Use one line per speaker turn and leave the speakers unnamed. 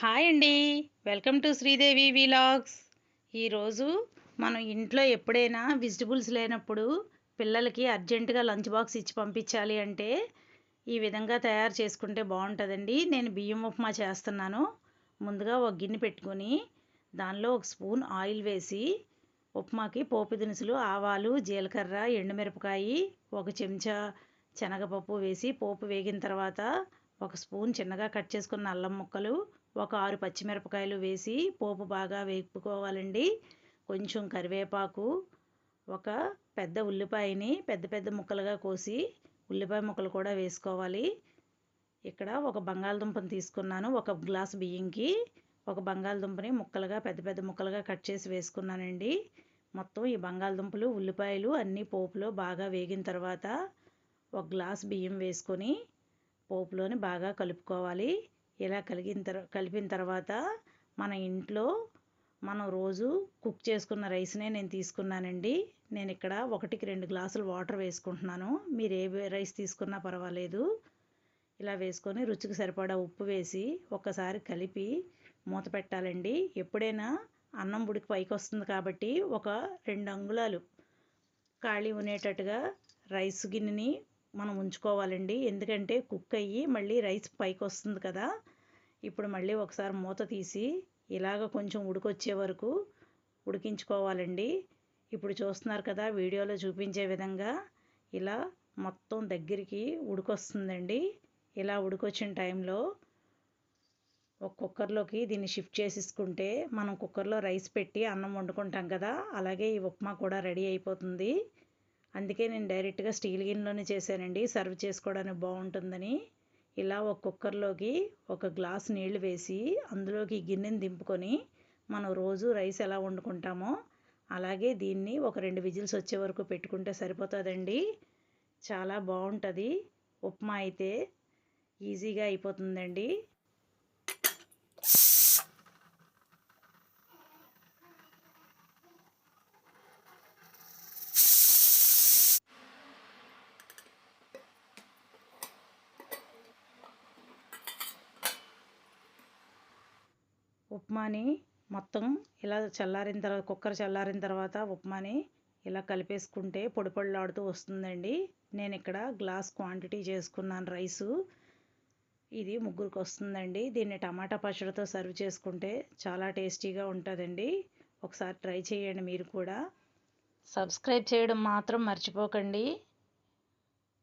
Hi అండి. Welcome to Sridevi vlogs. ఈరోజు మనం ఇంట్లో ఎప్పుడైనా వెజిటబుల్స్ లేనప్పుడు పిల్లలకి అర్జెంటుగా లంచ్ బాక్స్ ఇచ్చి పంపించాలి అంటే ఈ విధంగా తయారు చేసుకుంటే బాగుంటుందండి. నేను బియ్యం ఉప్మా చేస్తున్నాను. ముందుగా ఒక గిన్నె పెట్టుకొని దానిలో ఒక స్పూన్ ఆయిల్ వేసి ఉప్మాకి పోపు దినుసులు ఆవాలు జీలకర్ర ఎండుమిరపకాయి ఒక చెంచా శనగపప్పు వేసి పోపు వేగిన తర్వాత ఒక స్పూన్ చిన్నగా కట్ చేసుకున్న అల్లం ముక్కలు ఒక ఆరు పచ్చిమిరపకాయలు వేసి పోపు బాగా వేపుకోవాలండి. కొంచెం కరివేపాకు ఒక పెద్ద ఉల్లిపాయని పెద్ద పెద్ద ముక్కలుగా కోసి ఉల్లిపాయ ముక్కలు కూడా వేసుకోవాలి. ఇక్కడ ఒక బంగాళదుంపను తీసుకున్నాను ఒక గ్లాస్ బియ్యంకి ఒక బంగాళదుంపని ముక్కలుగా పెద్ద పెద్ద ముక్కలుగా కట్ చేసి వేసుకున్నానండి. మొత్తం ఈ బంగాళదుంపలు ఉల్లిపాయలు అన్నీ పోపులో బాగా వేగిన తర్వాత ఒక గ్లాస్ బియ్యం వేసుకొని పోపులోని బాగా కలుపుకోవాలి. ఇలా కలిగిన తర్ కలిపిన తర్వాత మన ఇంట్లో మనం రోజు కుక్ చేసుకున్న రైస్నే నేను తీసుకున్నానండి. నేను ఇక్కడ ఒకటికి రెండు గ్లాసులు వాటర్ వేసుకుంటున్నాను. మీరు ఏ రైస్ తీసుకున్నా పర్వాలేదు. ఇలా వేసుకొని రుచికి సరిపడా ఉప్పు వేసి ఒక్కసారి కలిపి మూత పెట్టాలండి. ఎప్పుడైనా అన్నం ఉడికి పైకి వస్తుంది కాబట్టి ఒక రెండు అంగుళాలు ఖాళీ ఉండేటట్టుగా రైస్ గిన్నెని మనం ఉంచుకోవాలండి. ఎందుకంటే కుక్ అయ్యి మళ్ళీ రైస్ పైకి వస్తుంది కదా. ఇప్పుడు మళ్ళీ ఒకసారి మూత తీసి ఇలాగ కొంచెం ఉడికొచ్చే వరకు ఉడికించుకోవాలండి. ఇప్పుడు చూస్తున్నారు కదా వీడియోలో చూపించే విధంగా ఇలా మొత్తం దగ్గరికి ఉడికొస్తుందండి. ఇలా ఉడికొచ్చిన టైంలో ఒక కుక్కర్లోకి దీన్ని షిఫ్ట్ చేసేసుకుంటే మనం కుక్కర్లో రైస్ పెట్టి అన్నం వండుకుంటాం కదా అలాగే ఈ ఉప్మా కూడా రెడీ అయిపోతుంది. అందుకే నేను డైరెక్ట్గా స్టీల్ గిన్నెలోనే చేశానండి సర్వ్ చేసుకోవడానికి బాగుంటుందని. ఇలా ఒక కుక్కర్లోకి ఒక గ్లాస్ నీళ్ళు వేసి అందులోకి గిన్నెని దింపుకొని మనం రోజు రైస్ ఎలా వండుకుంటామో అలాగే దీన్ని ఒక రెండు విజిల్స్ వచ్చే వరకు పెట్టుకుంటే సరిపోతుందండి. చాలా బాగుంటుంది ఉప్మా అయితే ఈజీగా అయిపోతుందండి. ఉప్మాని మొత్తం ఇలా చల్లారిన తర్వాత కుక్కర్ చల్లారిన తర్వాత ఉప్మాని ఇలా కలిపేసుకుంటే పొడి పొడిలాడుతూ వస్తుందండి. నేను ఇక్కడ గ్లాస్ క్వాంటిటీ చేసుకున్నాను రైసు. ఇది ముగ్గురికి వస్తుందండి. దీన్ని టమాటా పచ్చడితో సర్వ్ చేసుకుంటే చాలా టేస్టీగా ఉంటుందండి. ఒకసారి ట్రై చేయండి మీరు కూడా. సబ్స్క్రైబ్ చేయడం మాత్రం మర్చిపోకండి.